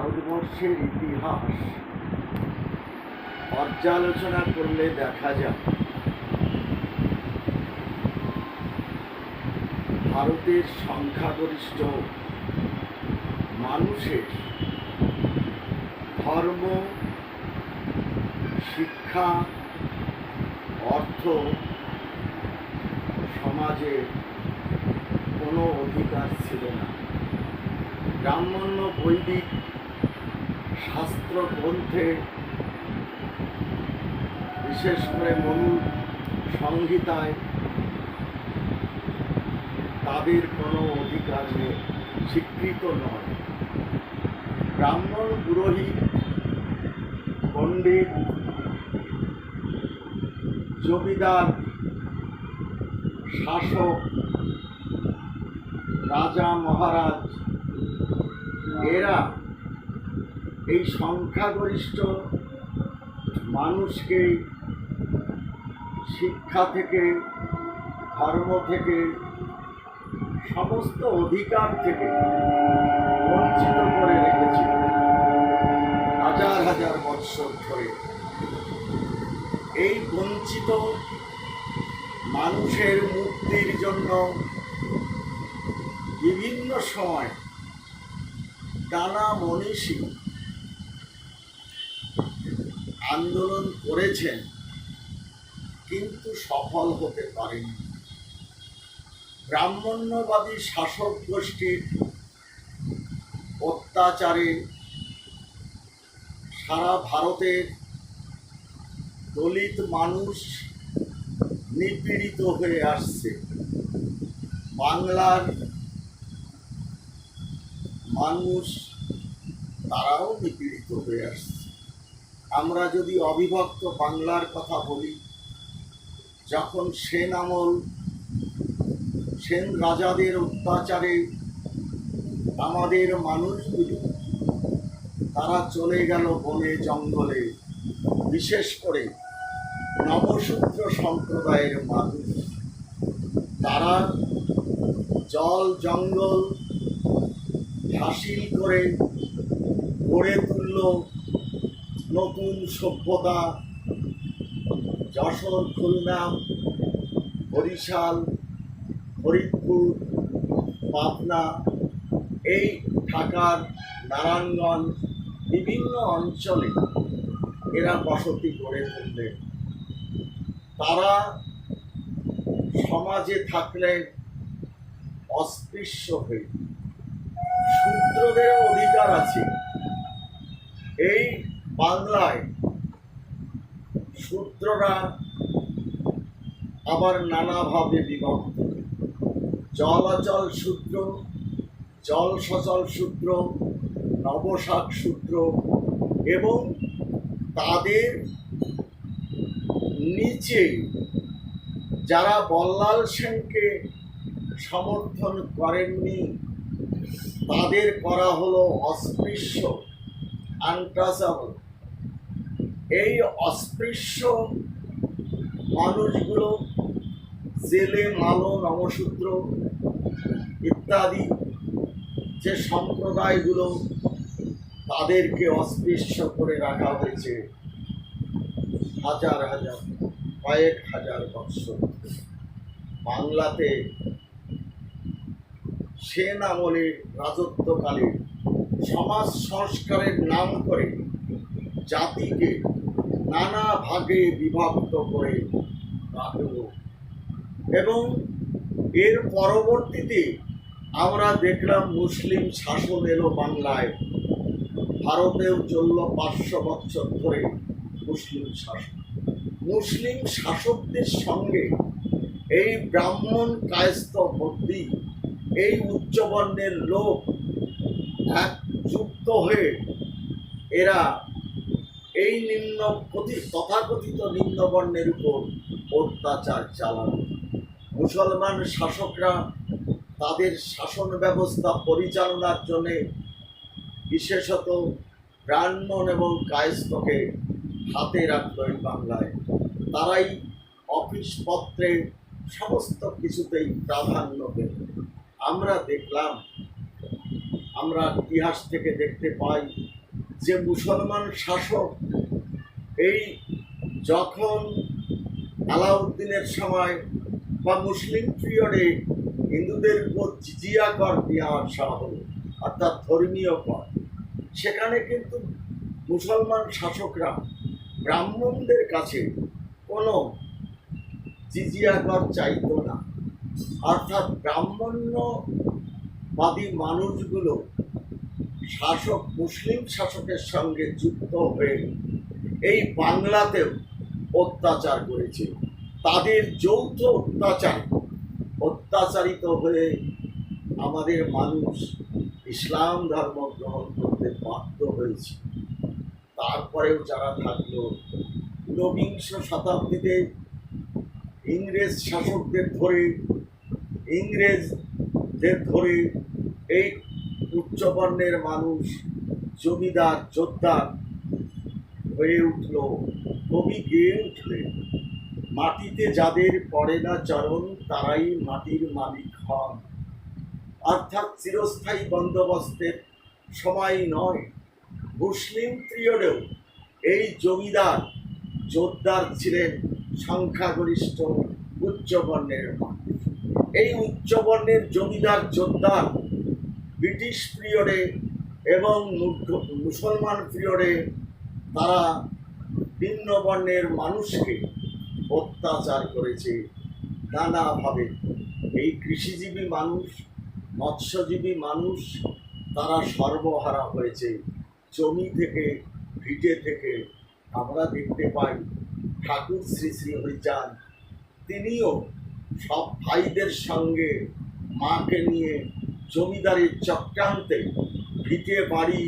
ভারতবর্ষের ইতিহাস। পর্যালোচনা করলে দেখা যায় ভারতের সংখ্যাগরিষ্ঠ মানুষের ধর্ম, শিক্ষা, অর্থ সমাজে কোনো অধিকার ছিল না। ব্রাহ্মণ্য বৈদিক শাস্ত্র গ্রন্থে বিশেষ করে মনু সংহিতায় তাদের কোনো অধিকার স্বীকৃত নয়। ব্রাহ্মণ, পুরোহিত, পণ্ডিত, জমিদার, শাসক, রাজা, মহারাজ, এরা এই সংখ্যাগরিষ্ঠ মানুষকে শিক্ষা থেকে, ধর্ম থেকে, সমস্ত অধিকার থেকে বঞ্চিত করে রেখেছিল হাজার হাজার বৎসর ধরে। এই বঞ্চিত মানুষের মুক্তির জন্য বিভিন্ন সময় টানা মনীষী আন্দোলন করেছেন, কিন্তু সফল হতে পারেনি ব্রাহ্মণ্যবাদী শাসক গোষ্ঠীর অত্যাচারে সারা ভারতের দলিত মানুষ নিপীড়িত হয়ে আসছে। বাংলার মানুষ, তারাও নিপীড়িত হয়ে আসছে। আমরা যদি অবিভক্ত বাংলার কথা বলি, যখন সেন আমল, সেন রাজাদের অত্যাচারে আমাদের মানুষগুলি, তারা চলে গেল বনে জঙ্গলে, বিশেষ করে নবসূত্র সম্প্রদায়ের মানুষ। তারা জল, জঙ্গল হাসিল করে গড়ে তুলল নতুন সভ্যতা, যশোর, খুলনা, বরিশাল, ফরিদপুর, পাবনা, এই ঢাকার নারায়ণগঞ্জ, বিভিন্ন অঞ্চলে এরা বসতি গড়ে তুললেন তারা সমাজে থাকলে অস্পৃশ্য হয়ে, শূদ্রদের অধিকার আছে। এই বাংলায় শূদ্ররা আবার নানাভাবে বিভক্ত। জলাচল সূত্র জল সচল সূত্র নবশাক সূত্র এবং তাদের নিচে যারা বল্লাল সেনকে সমর্থন করেননি, তাদের করা হলো অস্পৃশ্য আনটাচাবল এই অস্পৃশ্য মানুষগুলো, জেলে, মালো নমসূত্র ইত্যাদি যে সম্প্রদায়গুলো, তাদেরকে অস্পৃশ্য করে রাখা হয়েছে হাজার হাজার, কয়েক হাজার বৎসর। বাংলাতে সেন আমলের রাজত্বকালে সমাজ সংস্কারের নাম করে জাতিকে নানা ভাগে বিভক্ত করে এবং এর পরবর্তীতে আমরা দেখলাম মুসলিম শাসন এলো বাংলায়। ভারতেও চলল পাঁচশো বছর ধরে মুসলিম শাসন। মুসলিম শাসকদের সঙ্গে এই ব্রাহ্মণ কায়স্থ বদ্যি এই উচ্চবর্ণের লোক এক যুক্ত হয়ে এরা এই নিম্ন কথি তথাকথিত নিম্নবর্ণের উপর অত্যাচার চালানো। মুসলমান শাসকরা তাদের শাসন ব্যবস্থা পরিচালনার জন্যে বিশেষত ব্রাহ্মণ এবং কায়স্থকে হাতে রাখল এই বাংলায়। তারাই অফিস পত্রে সমস্ত কিছুতেই প্রাধান্য দেবে আমরা দেখলাম, আমরা ইতিহাস থেকে দেখতে পাই যে মুসলমান শাসক, এই যখন আলাউদ্দিনের সময় বা মুসলিম পিরিয়ডে হিন্দুদের উপর জিজিয়া কর দেওয়া আসা হলো, অর্থাৎ ধর্মীয় কর, সেখানে কিন্তু মুসলমান শাসকরা ব্রাহ্মণদের কাছে কোনো জিজিয়া কর চাইতো না। অর্থাৎ ব্রাহ্মণ্যবাদী মানুষগুলো শাসক, মুসলিম শাসকের সঙ্গে যুক্ত হয়ে এই বাংলাতেও অত্যাচার করেছে। তাদের যৌথ অত্যাচার, অত্যাচারিত হয়ে আমাদের মানুষ ইসলাম ধর্ম গ্রহণ করতে বাধ্য হয়েছে। তারপরেও যারা থাকল, ঊনবিংশ শতাব্দীতে ইংরেজ শাসকদের ধরে, ইংরেজদের ধরে এই উচ্চবর্ণের মানুষ, জমিদার যোদ্ধার হয়ে উঠল। কবি গেয়ে উঠলেন। মাটিতে যাদের পড়ে না চরণ, তারাই মাটির মালিক হন। অর্থাৎ চিরস্থায়ী বন্দোবস্তের সময় নয়। মুসলিম পিরিয়ডেও এই জমিদার জোরদার ছিলেন সংখ্যাগরিষ্ঠ উচ্চবর্ণের মানুষ। এই উচ্চবর্ণের জমিদার জোরদার ব্রিটিশ পিরিয়ডে এবং মুসলমান পিরিয়ডে তারা ভিন্ন বর্ণের মানুষকে অত্যাচার করেছে। নানাভাবে এই কৃষিজীবী মানুষ, মৎস্যজীবী মানুষ তারা সর্বহারা হয়েছে। জমি থেকে, ভিটে থেকে আমরা দেখতে পাই ঠাকুর শ্রী শ্রী হরিচাঁদ। তিনিও সব ভাইদের সঙ্গে মাকে নিয়ে জমিদারির চক্রান্তে ভিটে বাড়ি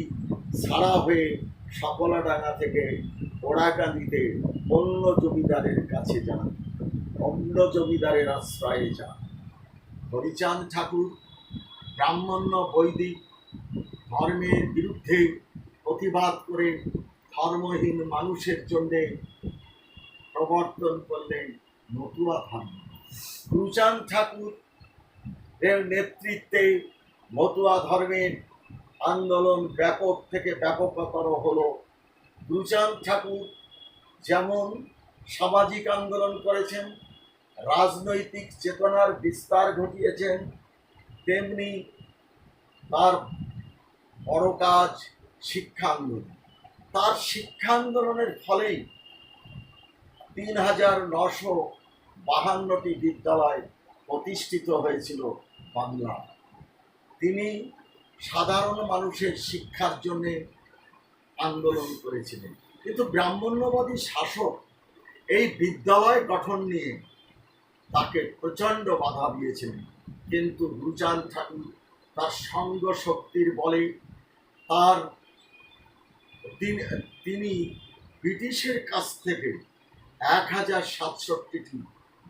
ছাড়া হয়ে সকলাডাঙ্গা থেকে ওড়াকান্দিতে অন্য জমিদারের কাছে যান, অন্য জমিদারের আশ্রয়ে যান। হরিচাঁদ ঠাকুর, ব্রাহ্মণ্য বৈদিক ধর্মের বিরুদ্ধে প্রতিবাদ করে ধর্মহীন মানুষের জন্যে প্রবর্তন করলেন নতুয়া ধর্ম। গুরুচাঁদ ঠাকুর নেতৃত্বে মতুয়া ধর্মের আন্দোলন ব্যাপক থেকে ব্যাপকতর হলো। গুরুচাঁদ ঠাকুর যেমন সামাজিক আন্দোলন করেছেন, রাজনৈতিক চেতনার বিস্তার ঘটিয়েছেন, তেমনি তার বড় কাজ শিক্ষা আন্দোলন। তার শিক্ষা আন্দোলনের ফলেই তিন হাজার নশো বাহান্নটি বিদ্যালয় প্রতিষ্ঠিত হয়েছিল। বাংলা। তিনি সাধারণ মানুষের শিক্ষার জন্যে আন্দোলন করেছিলেন। কিন্তু ব্রাহ্মণ্যবাদী শাসক এই বিদ্যালয় গঠন নিয়ে তাকে প্রচণ্ড বাধা দিয়েছিলেন। কিন্তু গুরুচাঁদ ঠাকুর তার সঙ্গ শক্তির বলে তার তিনি তিনি ব্রিটিশের কাছ থেকে এক হাজার সাতষট্টিটি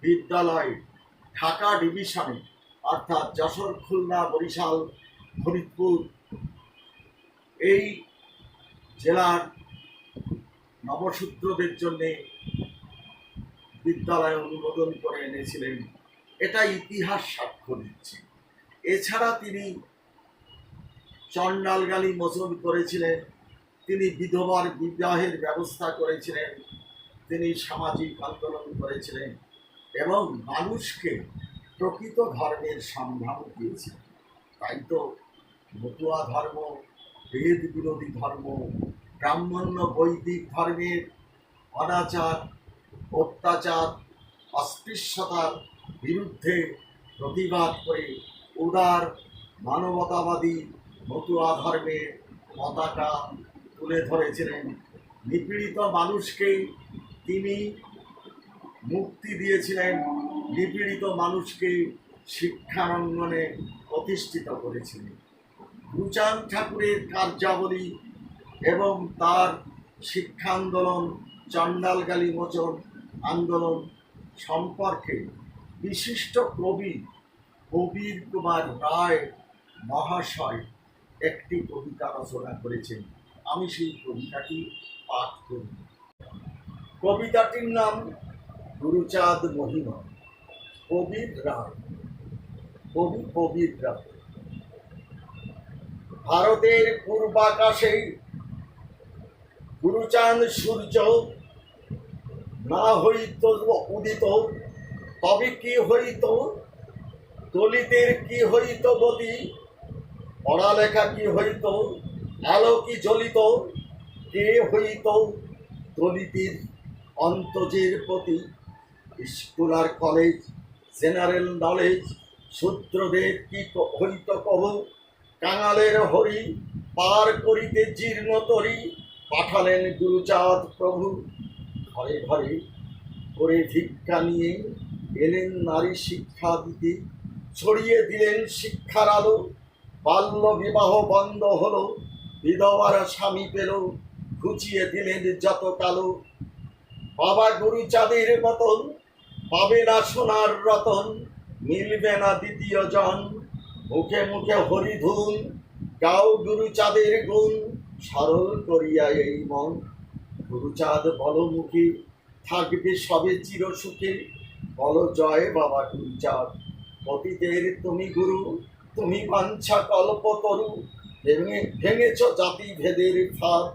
বিদ্যালয় ঢাকা ডিভিশনে অর্থাৎ যশোর, খুলনা, বরিশাল, ফরিদপুর এই জেলার নবসূত্রদের জন্যে বিদ্যালয় অনুমোদন করে এনেছিলেন। এটা ইতিহাস সাক্ষ্য দিচ্ছে। এছাড়া তিনি চণ্ডালগালি মোচন করেছিলেন, তিনি বিধবার বিবাহের ব্যবস্থা করেছিলেন, তিনি সামাজিক আন্দোলন করেছিলেন এবং মানুষকে প্রকৃত ধর্মের সন্ধান দিয়েছিলেন তাই তো মতুয়া ধর্ম, বেদ বিরোধী ধর্ম, ব্রাহ্মণ্য বৈদিক ধর্মের অনাচার, অত্যাচার, অস্পৃশ্যতার বিরুদ্ধে প্রতিবাদ করে উদার, মানবতাবাদী মতুয়া ধর্মের পতাকা তুলে ধরেছিলেন। নিপীড়িত মানুষকে তিনি মুক্তি দিয়েছিলেন। নিপীড়িত মানুষকে শিক্ষারঙ্গনে প্রতিষ্ঠিত করেছিলেন গুচান ঠাকুরের কার্যাবলী এবং তার শিক্ষা আন্দোলন চণ্ডালগালি মোচন আন্দোলন সম্পর্কে বিশিষ্ট কবি কবির কুমার রায় মহাশয় একটি কবিতা রচনা করেছেন। আমি সেই কবিতাটি পাঠ করি কবিতাটির নাম গুরুচাঁদ মহিমা। কবি ভারতের পূর্বাকাশে গুরুচাঁদ সূর্য না হইত উদিত, তবে কি হইত? দলিতের কি হইত গতি? পড়ালেখা কি হইত? আলো কি জ্বলিত? কে হইত দলিতের অন্তজের প্রতি? স্কুল আর কলেজ জেনারেল নলেজ শূদ্রদের কি হইত কহ, কাঙালের হরি পার করিতে জীর্ণ তরি, পাঠালেন গুরুচাঁদ প্রভু। ঘরে ঘরে করে ভিক্ষা নিয়ে এলেন নারী শিক্ষা দিতে। ছড়িয়ে দিলেন শিক্ষার আলো। বাল্য বিবাহ বন্ধ হলো। বিধবার স্বামী পেল। ঘুচিয়ে দিলেন যত কালো। বাবা গুরুচাঁদের মতন পাবে না সোনার রতন, মিলবে না দ্বিতীয় জন। মুখে মুখে হরিধুন, গাও গুরুচাঁদের গুণ। সরল করিয়া এই মন, গুরুচাঁদ বলমুখী, থাকবে সবে চির সুখে বল জয় বাবা গুরুচাঁদ পতিদের তুমি গুরু, তুমি বাঞ্ছা কল্পতরু। ভেঙে ভেঙেছ জাতি ভেদের ফাঁদ